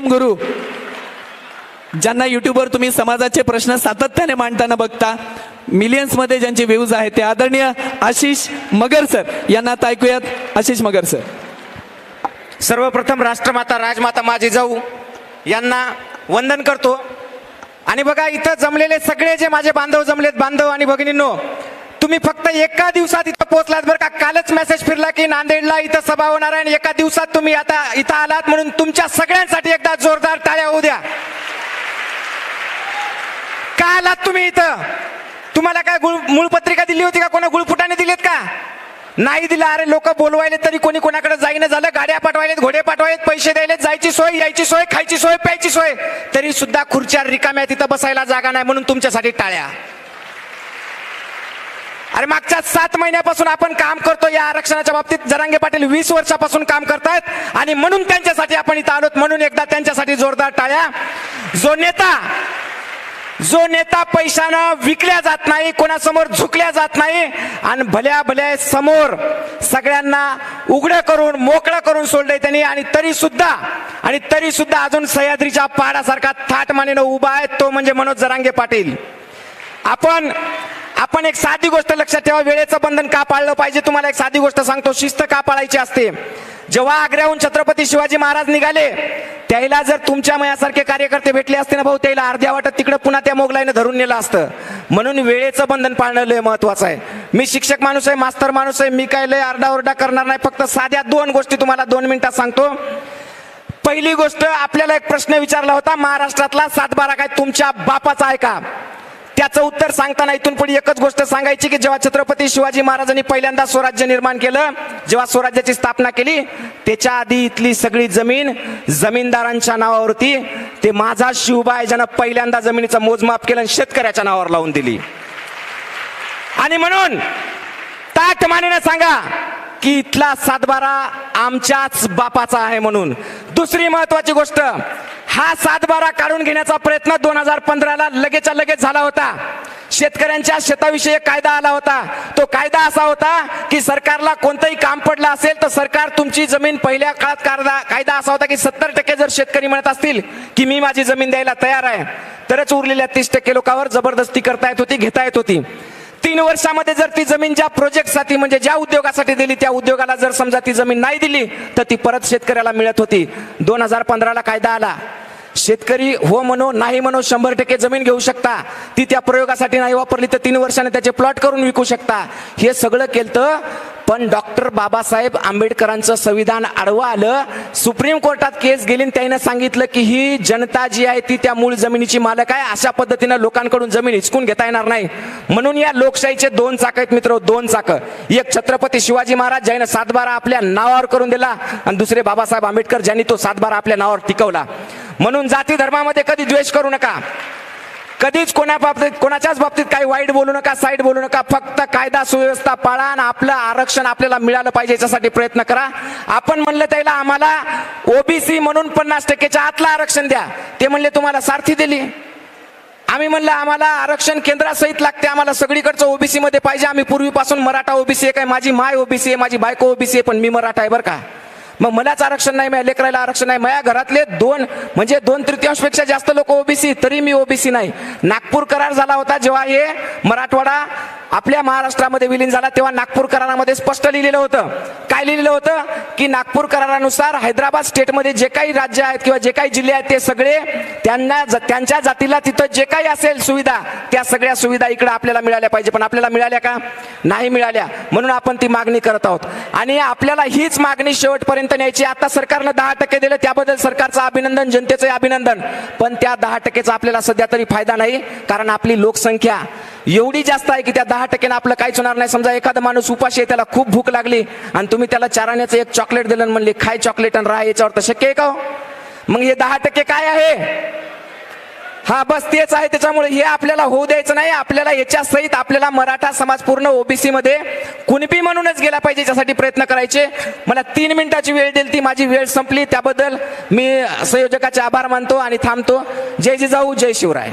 प्रेम गुरु ज्यांना युट्यूबवर तुम्ही समाजाचे प्रश्न सातत्याने मांडताना बघता मिलियन्समध्ये ज्यांचे व्ह्यूज आहेत ते आदरणीय आशिष मगर सर यांना ऐकूयात. आशिष मगर सर सर्वप्रथम राष्ट्रमाता राजमाता माझी जाऊ. यांना वंदन करतो. आणि बघा इथं जमलेले सगळे जे माझे बांधव जमलेत बांधव आणि भगिनींनो तुम्ही फक्त एका दिवसात इथं पोहोचलात बरं का? कालच मेसेज फिरला की नांदेडला इथं सभा होणार आहे आणि एका दिवसात तुम्ही आता इथं आलात म्हणून तुमच्या सगळ्यांसाठी एकदा जोरदार टाळ्या होऊ द्या. का आलात तुम्ही इथं? तुम्हाला काय गुळ मूळपत्रिका दिली होती का? कोणा गुळफुटाने दिलेत का? नाही दिला. अरे लोक बोलवायले तरी कोणी कोणाकडे जाईन झालं. गाड्या पाठवायलेत घोडे पाठवायलेत पैसे द्यायलेत जायची सोय यायची सोय खायची सोय प्यायची सोय. तरी सुद्धा खुर्च्या रिकाम्या तिथं बसायला जागा नाही म्हणून तुमच्यासाठी टाळ्या. अरे मागच्या सात महिन्यापासून आपण काम करतो या आरक्षणाच्या बाबतीत जरांगे पाटील वीस वर्षापासून काम करतायत आणि म्हणून त्यांच्यासाठी आपण इथं आलोत. म्हणून एकदा त्यांच्यासाठी जोरदार टाळ्या. जो नेता जो नेता पैशानं विकल्या जात नाही कोणासमोर झुकल्या जात नाही आणि भल्या भल्या समोर सगळ्यांना उघडं करून मोकळं करून सोडलंय त्यांनी आणि तरी सुद्धा आणि तरी सुद्धा अजून सह्याद्रीच्या पहाडासारखा थाट मानेनं उभा आहे तो म्हणजे मनोज जरांगे पाटील. आपण आपण एक साधी गोष्ट लक्षात ठेवा वेळेचं बंधन का पाळलं पाहिजे? तुम्हाला एक साधी गोष्ट सांगतो शिस्त का पाळायची असते? जेव्हा आग्र्याहून छत्रपती शिवाजी महाराज निघाले त्याला जर तुमच्या मयासारखे कार्यकर्ते भेटले असते ना भाऊ त्याला अर्ध्या वाटत तिकडे पुन्हा त्या मोगलाईनं धरून नेलं असतं. म्हणून वेळेचं बंधन पाळणं लय महत्वाचं आहे. मी शिक्षक माणूस आहे मास्तर माणूस आहे मी काय लय आरडाओरडा करणार नाही फक्त साध्या दोन गोष्टी तुम्हाला दोन मिनिटात सांगतो. पहिली गोष्ट आपल्याला एक प्रश्न विचारला होता महाराष्ट्रातला सातबारा काय तुमच्या बापाचा आहे का? त्याचं उत्तर सांगताना इथून पुढे एकच गोष्ट सांगायची की जेव्हा छत्रपती शिवाजी महाराजांनी पहिल्यांदा स्वराज्य निर्माण केलं जेव्हा स्वराज्याची स्थापना केली त्याच्या आधी इथली सगळी जमीन जमीनदारांच्या नावावरती ते माझा शिवबाय ज्यानं पहिल्यांदा जमिनीचं मोजमाप केलं आणि शेतकऱ्याच्या नावावर लावून दिली. आणि म्हणून ताट मानेनं सांगा की इथला सातबारा आमच्याच बापाचा आहे म्हणून. दुसरी महत्वाची गोष्ट हा सातबारा काढून घेण्याचा प्रयत्न दोन हजार पंधराला लगेचच्या लगेच झाला होता. शेतकऱ्यांच्या शेताविषयी कायदा आला होता. तो कायदा असा होता की सरकारला कोणतंही काम पडलं असेल तर सरकार तुमची जमीन पहिल्या काळात कायदा कायदा असा होता की सत्तर टक्के जर शेतकरी म्हणत असतील की मी माझी जमीन द्यायला तयार आहे तरच उरलेल्या तीस टक्के लोकांवर जबरदस्ती करता येत होती घेता येत होती. तीन वर्षामध्ये जर ती जमीन ज्या प्रोजेक्टसाठी म्हणजे ज्या उद्योगासाठी दिली त्या उद्योगाला जर समजा ती जमीन नाही दिली तर ती परत शेतकऱ्याला मिळत होती. दोन हजार पंधराला कायदा आला. शेतकरी हो म्हणो नाही म्हणो शंभर टक्के जमीन घेऊ शकता. ती त्या प्रयोगासाठी नाही वापरली तर तीन वर्षाने त्याचे प्लॉट करून विकू शकता. हे सगळं केलं पण डॉक्टर बाबासाहेब आंबेडकरांचं संविधान आडवं आलं. सुप्रीम कोर्टात केस गेली आणि त्यानं सांगितलं की ही जनता जी आहे ती त्या मूळ जमिनीची मालक आहे. अशा पद्धतीनं लोकांकडून जमीन हिचकून घेता येणार नाही. म्हणून या लोकशाहीचे दोन चाक आहेत मित्र दोन चाक. एक छत्रपती शिवाजी महाराज ज्यानं सातबारा आपल्या नावावर करून दिला आणि दुसरे बाबासाहेब आंबेडकर ज्यांनी तो सातबारा आपल्या नावावर टिकवला. म्हणून जाती धर्मामध्ये कधी द्वेष करू नका. कधीच कोणा बाबतीत कोणाच्याच बाबतीत काही वाईट बोलू नका साईट बोलू नका. फक्त कायदा सुव्यवस्था पाळा आणि आपलं आरक्षण आपल्याला मिळालं पाहिजे याच्यासाठी प्रयत्न करा. आपण म्हणलं त्याला आम्हाला ओबीसी म्हणून पन्नास टक्केच्या आतलं आरक्षण द्या. ते म्हणले तुम्हाला सारथी दिली. आम्ही म्हणलं आम्हाला आरक्षण केंद्रासहित लागते. आम्हाला सगळीकडचं ओबीसी मध्ये पाहिजे. आम्ही पूर्वीपासून मराठा ओबीसी आहे. काय माझी माय ओबीसी आहे माझी बायको ओबीसी आहे पण मी मराठा आहे बरं का? मग मलाच आरक्षण नाही माझ्या लेकराला आरक्षण नाही. माझ्या घरातले दोन म्हणजे दोन तृतीयांशपेक्षा जास्त लोक ओबीसी तरी मी ओबीसी नाही. नागपूर करार झाला होता जेव्हा हे मराठवाडा आपल्या महाराष्ट्रामध्ये विलीन झाला तेव्हा नागपूर करारामध्ये स्पष्ट लिहिलेलं होतं. काय लिहिलेलं होतं? की नागपूर करारानुसार हैदराबाद स्टेटमध्ये जे काही राज्य आहेत किंवा जे काही जिल्हे आहेत ते सगळे त्यांना त्यांच्या जातीला तिथं जे काही असेल सुविधा त्या सगळ्या सुविधा इकडे आपल्याला मिळाल्या पाहिजे. पण आपल्याला मिळाल्या का? नाही मिळाल्या. म्हणून आपण ती मागणी करत आहोत. आणि आपल्याला हीच मागणी शेवटपर्यंत न्यायची आता सरकारनं दहा टक्के दिलं त्याबद्दल सरकारचं अभिनंदन जनतेचं अभिनंदन. पण त्या दहा टक्केचा आपल्याला सध्या तरी फायदा नाही कारण आपली लोकसंख्या एवढी जास्त आहे की त्या दहा टक्क्यानं आपलं काहीच होणार नाही. समजा एखादा माणूस उपाशी आहे त्याला खूप भूक लागली आणि तुम्ही त्याला चाराण्याचं एक चॉकलेट दिलं म्हणले खाय चॉकलेट आणि राहा याच्यावर तर शक्य आहे का हो? मग हे दहा टक्के काय आहे? हा बस तेच आहे त्याच्यामुळे हे आपल्याला होऊ द्यायचं नाही. आपल्याला याच्या सहित आपल्याला मराठा समाज पूर्ण ओबीसी मध्ये कुणबी म्हणूनच गेला पाहिजे याच्यासाठी प्रयत्न करायचे. मला तीन मिनिटाची वेळ दिली ती माझी वेळ संपली. त्याबद्दल मी संयोजकाचे आभार मानतो आणि थांबतो. जय जिजाऊ जय शिवराय.